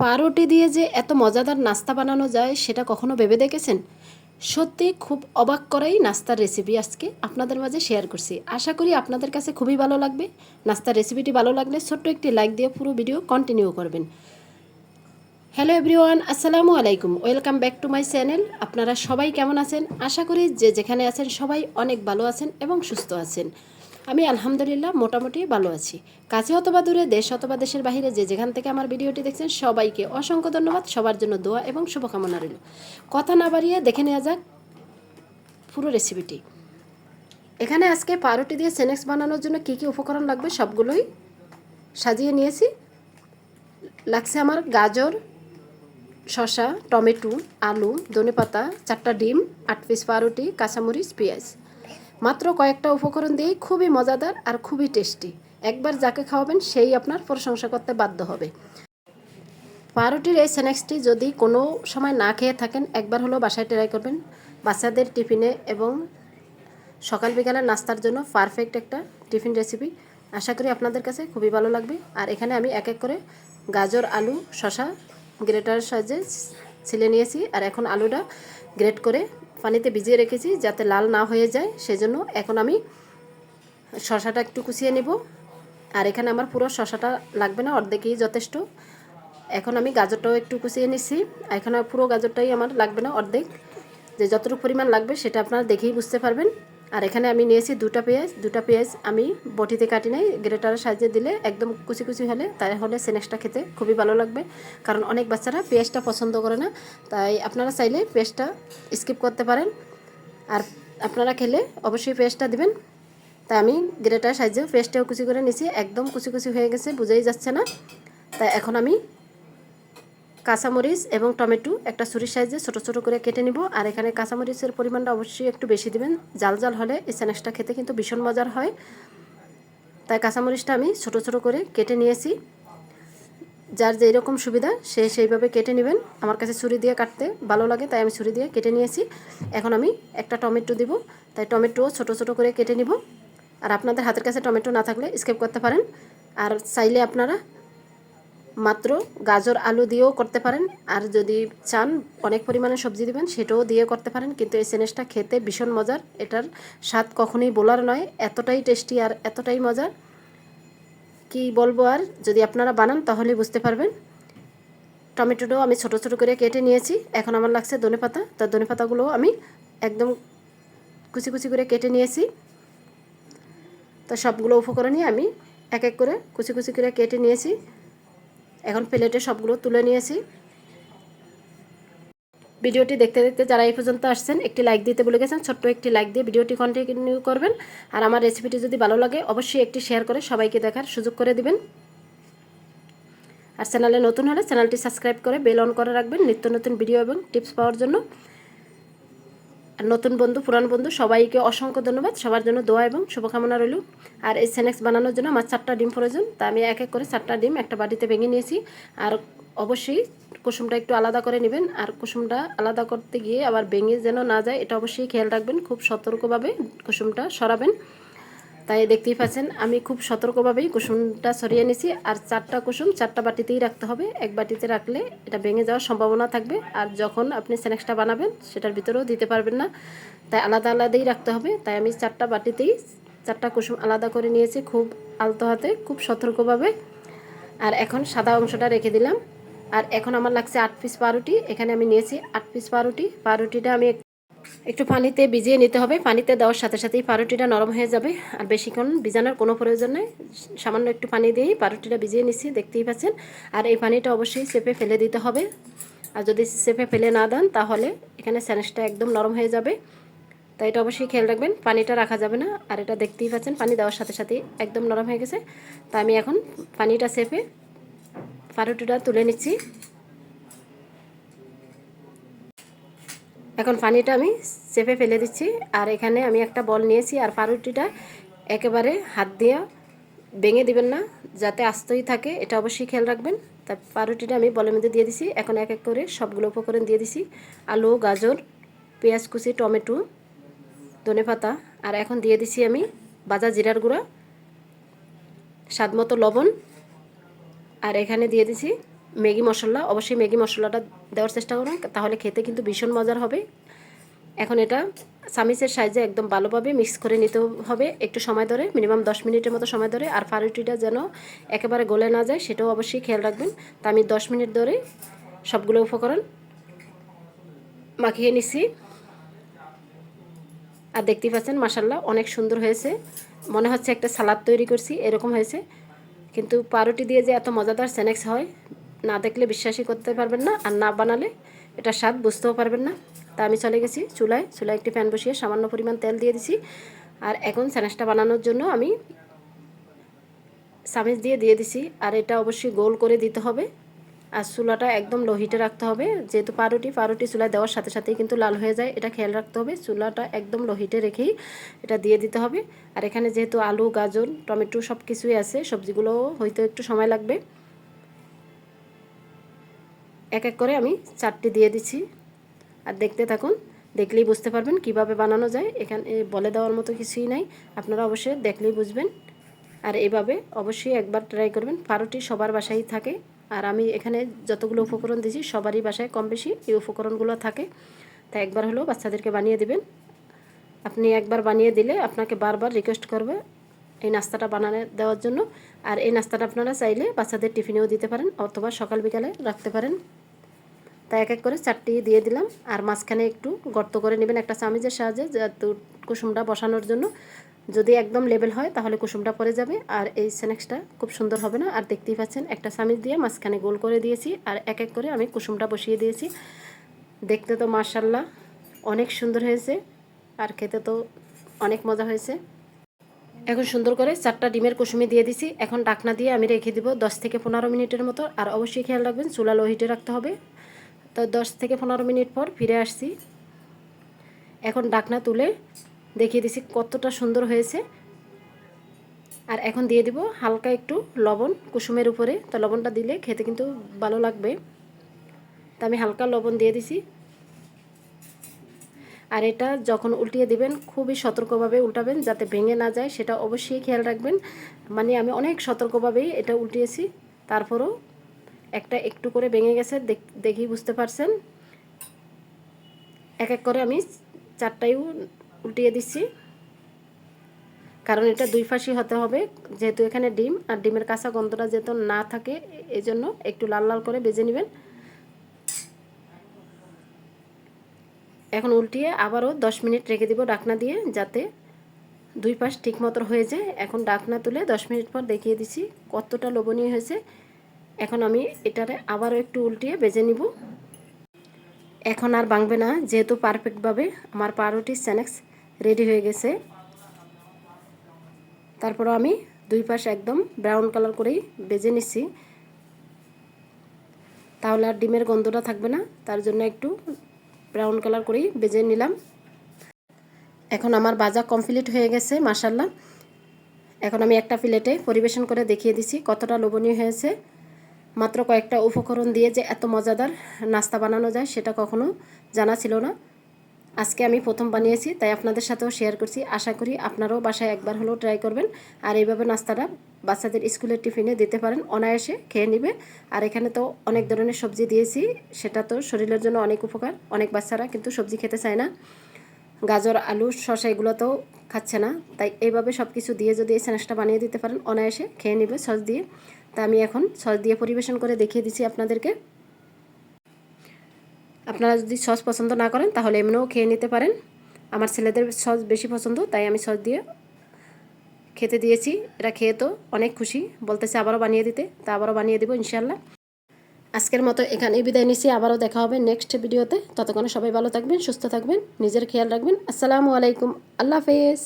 পাউরুটি দিয়ে যে এত মজাদার নাস্তা বানানো যায়, সেটা কখনো ভেবে দেখেছেন? সত্যি খুব অবাক করাই নাস্তার রেসিপি আজকে আপনাদের মাঝে শেয়ার করছি। আশা করি আপনাদের কাছে খুবই ভালো লাগবে। নাস্তার রেসিপিটি ভালো লাগলে ছোট্ট একটি লাইক দিয়ে পুরো ভিডিও কন্টিনিউ করবেন। হ্যালো এভরিওয়ান আসসালামু আলাইকুম। Welcome back to my channel আপনারা সবাই কেমন আছেন? আশা করি যে যেখানে আছেন সবাই অনেক ভালো আছেন এবং সুস্থ আছেন। আমি আলহামদুলিল্লাহ মোটামুটি ভালো আছি। কাছে অথবা দূরে, দেশ অথবা দেশের বাইরে যে যেখান থেকে আমার ভিডিওটি দেখছেন, সবাইকে অসংখ্য ধন্যবাদ। সবার জন্য দোয়া এবং শুভকামনা রইল। কথা না বাড়িয়ে দেখে নেওয়া যাক পুরো রেসিপিটি এখানে আজকে পাউরুটি দিয়ে স্ন্যাক্স বানানোর জন্য কী কী উপকরণ লাগবে সবগুলোই সাজিয়ে নিয়েছি। লাগছে আমার গাজর, শসা, টমেটো, আলু, ধনেপাতা, চারটা ডিম, আট পিস পাউরুটি, কাঁচামরিচ, পেঁয়াজ। মাত্র কয়েকটা উপকরণ দিয়েই খুবই মজাদার আর খুবই টেস্টি। একবার যাকে খাওয়াবেন, সেই আপনার প্রশংসা করতে বাধ্য হবে। পাউরুটির এই স্ন্যাক্সটি যদি কোনো সময় না খেয়ে থাকেন, একবার হলেও বাসায় ট্রাই করবেন। বাচ্চাদের টিফিনে এবং সকাল বিকালের নাস্তার জন্য পারফেক্ট একটা টিফিন রেসিপি আশা করি আপনাদের কাছে খুবই ভালো লাগবে। আর এখানে আমি এক এক করে গাজর, আলু শশা গ্রেটার সাহায্যে ছিলে নিয়েছি। আর এখন আলুটা গ্রেট করে পানিতে ভিজিয়ে রেখেছি যাতে লাল না হয়ে যায়, সেজন্য এখন আমি শশাটা একটু কুচিয়ে নেব। আর এখানে আমার পুরো শশাটা লাগবে না, অর্ধেকই যথেষ্ট। এখন আমি গাজরটাও একটু কুচিয়ে নিচ্ছি। এখন পুরো গাজরটাই আমার লাগবে না অর্ধেক। যে যতটুকু পরিমাণ লাগবে সেটা আপনারা দেখেই বুঝতে পারবেন। আর এখানে আমি নিয়েছি দুটা পেঁয়াজ দুটা পেঁয়াজ আমি বটিতে কাটি নাই, গ্রেটারের সাহায্যে দিলে একদম কুচি কুচি হলে তাই হলে স্ন্যাক্সটা খেতে খুবই ভালো লাগবে। কারণ অনেক বাচ্চারা পেঁয়াজটা পছন্দ করে না, তাই আপনারা চাইলে পেঁয়াজটা স্কিপ করতে পারেন। আর আপনারা খেলে অবশ্যই পেঁয়াজটা দিবেন। তাই আমি গ্রেটার সাহায্যে পেঁয়াজটাও কুচি করে নিয়েছি, একদম কুচি কুচি হয়ে গেছে, বুঝেই যাচ্ছে না। তাই এখন আমি কাঁচামরিচ এবং টমেটো একটা ছুরির সাইজে ছোটো ছোটো করে কেটে নিব। আর এখানে কাঁচামরিচের পরিমাণটা অবশ্যই একটু বেশি দিবেন। জাল জাল হলে এই স্ন্যাক্সটা খেতে কিন্তু ভীষণ মজার হয়। তাই কাঁচামরিচটা আমি ছোটো ছোটো করে কেটে নিয়েছি। যার যেই রকম সুবিধা, সে সেইভাবে কেটে নেবেন। আমার কাছে ছুরি দিয়ে কাটতে ভালো লাগে, তাই আমি ছুরি দিয়ে কেটে নিয়েছি। এখন আমি একটা টমেটো দিব, তাই টমেটোও ছোট ছোট করে কেটে নিব। আর আপনাদের হাতের কাছে টমেটো না থাকলে স্কেপ করতে পারেন। আর চাইলে আপনারা মাত্র গাজর, আলু দিয়েও করতে পারেন। আর যদি চান অনেক পরিমাণে সবজি দিবেন, সেটাও দিয়ে করতে পারেন। কিন্তু এই স্ন্যাক্সটা খেতে ভীষণ মজার। এটার স্বাদ কখনোই বলার নয়। এতটাই টেস্টি আর এতটাই মজার কি বলব আর, যদি আপনারা বানান তাহলেই বুঝতে পারবেন। টমেটোটাও আমি ছোট ছোট করে কেটে নিয়েছি। এখন আমার লাগছে ধনে পাতা। তার ধনে পাতাগুলোও আমি একদম কুচি কুচি করে কেটে নিয়েছি। তো সবগুলো উপকরণই আমি এক এক করে কুচি কুচি করে কেটে নিয়েছি। এখন প্লেটে সবগুলো তুলে নিয়েছি। ভিডিওটি দেখতে দেখতে যারা এই পর্যন্ত আসছেন, একটি লাইক দিতে বলে গেছেন, ছোট্ট একটি লাইক দিয়ে ভিডিওটি কন্টিনিউ করবেন। আর আমার রেসিপিটি যদি ভালো লাগে, অবশ্যই একটি শেয়ার করে সবাইকে দেখার সুযোগ করে দিবেন। আর চ্যানেলে নতুন হলে চ্যানেলটি সাবস্ক্রাইব করে বেল অন করে রাখবেন, নিত্য নতুন ভিডিও এবং টিপস পাওয়ার জন্য। নতুন বন্ধু, পুরান বন্ধু, সবাইকে অসংখ্য ধন্যবাদ। সবার জন্য দোয়া এবং শুভকামনা রইল। আর এই স্ন্যাক্স বানানোর জন্য আমার চারটা ডিম প্রয়োজন, তা আমি এক এক করে চারটা ডিম একটা বাটিতে ভেঙে নিয়েছি। আর অবশ্যই কুসুমটা একটু আলাদা করে নেবেন। আর কুসুমটা আলাদা করতে গিয়ে আবার ভেঙে যেন না যায়, এটা অবশ্যই খেয়াল রাখবেন। খুব সতর্কভাবে কুসুমটা সরাবেন। তাই দেখতেই পাচ্ছেন, আমি খুব সতর্কভাবেই কুসুমটা সরিয়ে নিছি। আর চারটা কুসুম চারটা বাটিতেই রাখতে হবে। এক বাটিতে রাখলে এটা ভেঙে যাওয়ার সম্ভাবনা থাকবে। আর যখন আপনি স্ন্যাক্সটা বানাবেন, সেটার ভিতরেও দিতে পারবেন না। তাই আলাদা আলাদাই রাখতে হবে। তাই আমি চারটা বাটিতেই চারটা কুসুম আলাদা করে নিয়েছি খুব আলতো হাতে, খুব সতর্কভাবে। আর এখন সাদা অংশটা রেখে দিলাম। আর এখন আমার লাগছে আট পিস পাউরুটি। এখানে আমি নিয়েছি আট পিস পাউরুটি। পাউরুটিটা আমি একটু পানিতে ভিজিয়ে নিতে হবে। পানিতে দেওয়ার সাথে সাথেই পাউরুটিটা নরম হয়ে যাবে। আর বেশিক্ষণ ভিজানোর কোনো প্রয়োজন নেই। সামান্য একটু পানি দিয়েই পাউরুটিটা ভিজিয়ে নিচ্ছি, দেখতেই পাচ্ছেন। আর এই পানিটা অবশ্যই চেপে ফেলে দিতে হবে। আর যদি চেপে ফেলে না দেন, তাহলে এখানে স্যানেসটা একদম নরম হয়ে যাবে। তাই এটা অবশ্যই খেয়াল রাখবেন, পানিটা রাখা যাবে না। আর এটা দেখতেই পাচ্ছেন, পানি দেওয়ার সাথে সাথেই একদম নরম হয়ে গেছে। তা আমি এখন পানিটা চেপে পাউরুটিটা তুলে নিচ্ছি। এখন পানিটা আমি চেপে ফেলে দিচ্ছি। আর এখানে আমি একটা বল নিয়েছি আর পাউরুটিটা একেবারে হাত দিয়ে ভেঙে দিবেন না, যাতে আস্তই থাকে, এটা অবশ্যই খেয়াল রাখবেন। তার পাউরুটিটা আমি বলের মধ্যে দিয়ে দিছি। এখন এক এক করে সবগুলো উপকরণ দিয়ে দিছি। আলু, গাজর, পেঁয়াজ কুচি, টমেটো, ধনে পাতা, আর এখন দিয়ে দিছি আমি বাজা জিরার গুঁড়া স্বাদ মতো লবণ। আর এখানে দিয়ে দিছি ম্যাগি মশলা, অবশ্যই ম্যাগি মশলাটা দেওয়ার চেষ্টা করুন তাহলে খেতে কিন্তু ভীষণ মজার হবে। এখন এটা সামিসের সাইজে একদম ভালোভাবে মিক্স করে নিতে হবে, একটু সময় ধরে, মিনিমাম দশ মিনিটের মতো সময় ধরে, আর ফারুটিটা যেন একেবারে গলে না যায়, সেটাও অবশ্যই খেয়াল রাখবেন। তা আমি দশ মিনিট ধরে সবগুলো উপকরণ মাখিয়ে নিছি। আর দেখতেই পাচ্ছেন মাসাল্লাহ অনেক সুন্দর হয়েছে। মনে হচ্ছে একটা সালাদ তৈরি করছি, এরকম হয়েছে। কিন্তু পাউরুটি দিয়ে যে এত মজাদার স্ন্যাক্স হয় না দেখলে বিশ্বাসই করতে পারবেন না, আর না বানালে এটা স্বাদ বুঝতেও পারবেন না। তা আমি চলে গেছি চুলায় চুলায় একটি প্যান বসিয়ে সামান্য পরিমাণ তেল দিয়ে দিছি। আর এখন স্ন্যাক্সটা বানানোর জন্য আমি চামিচ দিয়ে দিয়ে দিছি, আর এটা অবশ্যই গোল করে দিতে হবে। আর চুলাটা একদম লো হিটে রাখতে হবে। যেহেতু পাউরুটি পাউরুটি চুলায় দেওয়ার সাথে সাথেই কিন্তু লাল হয়ে যায়, এটা খেয়াল রাখতে হবে। চুলাটা একদম লো হিটে রেখেই এটা দিয়ে দিতে হবে। আর এখানে যেহেতু আলু, গাজর, টমেটো সব কিছুই আছে সবজিগুলো হয়তো একটু সময় লাগবে। এক এক করে আমি চারটি দিয়ে দিচ্ছি। আর দেখতে থাকুন, দেখলেই বুঝতে পারবেন কীভাবে বানানো যায়। এখানে বলে দেওয়ার মতো কিছুই নাই। আপনারা অবশ্যই দেখলেই বুঝবেন। আর এভাবে অবশ্যই একবার ট্রাই করবেন। পাউরুটি সবার বাসায় থাকে। আর আমি এখানে যতগুলো উপকরণ দিয়েছি, সবারই বাসায় কম বেশি এই উপকরণগুলো থাকে। তাই একবার হলেও বাচ্চাদেরকে বানিয়ে দেবেন। আপনি একবার বানিয়ে দিলে আপনাকে বারবার রিকোয়েস্ট করবে এই নাস্তাটা বানানো দেওয়ার জন্য। আর এই নাস্তাটা আপনারা চাইলে বাচ্চাদের টিফিনেও দিতে পারেন অথবা সকাল বিকালে রাখতে পারেন। তাই এক এক করে চারটি দিয়ে দিলাম। আর মাঝখানে একটু গর্ত করে নেবেন একটা চামিজের সাহায্যে কুসুমটা বসানোর জন্য। যদি একদম লেবেল হয়, তাহলে কুসুমটা পরে যাবে। আর এই স্ন্যাক্সটা খুব সুন্দর হবে না। আর দেখতেই পাচ্ছেন, একটা চামিচ দিয়ে মাঝখানে গোল করে দিয়েছি। আর এক এক করে আমি কুসুমটা বসিয়ে দিয়েছি। দেখতে তো মার্শাল্লাহ অনেক সুন্দর হয়েছে। আর খেতে তো অনেক মজা হয়েছে। এখন সুন্দর করে চারটা ডিমের কুসুমি দিয়ে দিছি। এখন ডাকনা দিয়ে আমি রেখে দিব দশ থেকে পনেরো মিনিটের মতো। আর অবশ্যই খেয়াল রাখবেন, চুলা লোহিটে রাখতে হবে। তো দশ থেকে পনেরো মিনিট পর ফিরে আসছি। এখন ডাকনা তুলে দেখিয়ে দিছি কতটা সুন্দর হয়েছে। আর এখন দিয়ে দিব হালকা একটু লবণ কুসুমের উপরে। তো লবণটা দিলে খেতে কিন্তু ভালো লাগবে। তা আমি হালকা লবণ দিয়ে দিছি। আর এটা যখন উল্টিয়ে দিবেন, খুবই সতর্কভাবে উল্টাবেন যাতে ভেঙে না যায়, সেটা অবশ্যই খেয়াল রাখবেন। মানে আমি অনেক সতর্কভাবেই এটা উল্টিয়েছি। তারপরও একটা একটু করে ভেঙে গেছে, দেখি বুঝতে পারছেন। এক এক করে আমি চারটাইও উল্টিয়ে দিচ্ছি। কারণ এটা দুই ফাঁসি হতে হবে, যেহেতু এখানে ডিম, আর ডিমের কাঁচা গন্ধটা যেহেতু না থাকে এই জন্য একটু লাল লাল করে বেজে নেবেন। এখন উল্টিয়ে আবারও দশ মিনিট রেখে দিব ডাকনা দিয়ে যাতে দুই পাশ ঠিক মতো হয়ে যায়। এখন ডাকনা তুলে দশ মিনিট পর দেখিয়ে দিছি কতটা লোভনীয় হয়েছে। এখন আমি এটারে আবারও একটু উল্টিয়ে বেজে নিব। এখন আর ভাঙবে না, যেহেতু পারফেক্টভাবে আমার পাউরুটি স্ন্যাক্স রেডি হয়ে গেছে। তারপরও আমি দুই পাশ একদম ব্রাউন কালার করেই বেজে নিচ্ছি। তাহলে আর ডিমের গন্ধটা থাকবে না, তার জন্য একটু ব্রাউন কালার করেই বেজে নিলাম। এখন আমার বাজা কমপ্লিট হয়ে গেছে মাসাল্লাহ এখন আমি একটা প্লেটে পরিবেশন করে দেখিয়ে দিছি কতটা লোভনীয় হয়েছে। মাত্র কয়েকটা উপকরণ দিয়ে যে এত মজাদার নাস্তা বানানো যায় সেটা কখনো জানা ছিল না। আজকে আমি প্রথম বানিয়েছি, তাই আপনাদের সাথেও শেয়ার করছি। আশা করি আপনারাও বাসায় একবার হলেও ট্রাই করবেন। আর এইভাবে নাস্তাটা বাচ্চাদের স্কুলের টিফিনে দিতে পারেন, অনায়াসে খেয়ে নেবে। আর এখানে তো অনেক ধরনের সবজি দিয়েছি, সেটা তো শরীরের জন্য অনেক উপকার। অনেক বাচ্চারা কিন্তু সবজি খেতে চায় না। গাজর, আলু, শসা এগুলো তো খাচ্ছে না। তাই এইভাবে সব কিছু দিয়ে যদি এই স্ন্যাক্সটা বানিয়ে দিতে পারেন, অনায়াসে খেয়ে নেবে সস দিয়ে। তা আমি এখন সস দিয়ে পরিবেশন করে দেখিয়ে দিচ্ছি আপনাদেরকে। আপনারা যদি সস পছন্দ না করেন, তাহলে এমনিও খেয়ে নিতে পারেন। আমার ছেলেদের সস বেশি পছন্দ, তাই আমি সস দিয়ে খেতে দিয়েছি। এরা খেয়ে তো অনেক খুশি, বলতেছে আবারও বানিয়ে দিতে, তা আবারও বানিয়ে দেবো ইনশাল্লাহ আজকের মতো এখানেই বিদায় নিচ্ছি আবারও দেখা হবে নেক্সট ভিডিওতে ততক্ষণে সবাই ভালো থাকবেন, সুস্থ থাকবেন, নিজের খেয়াল রাখবেন। আসসালামু আলাইকুম, আল্লাহ হাফেজ।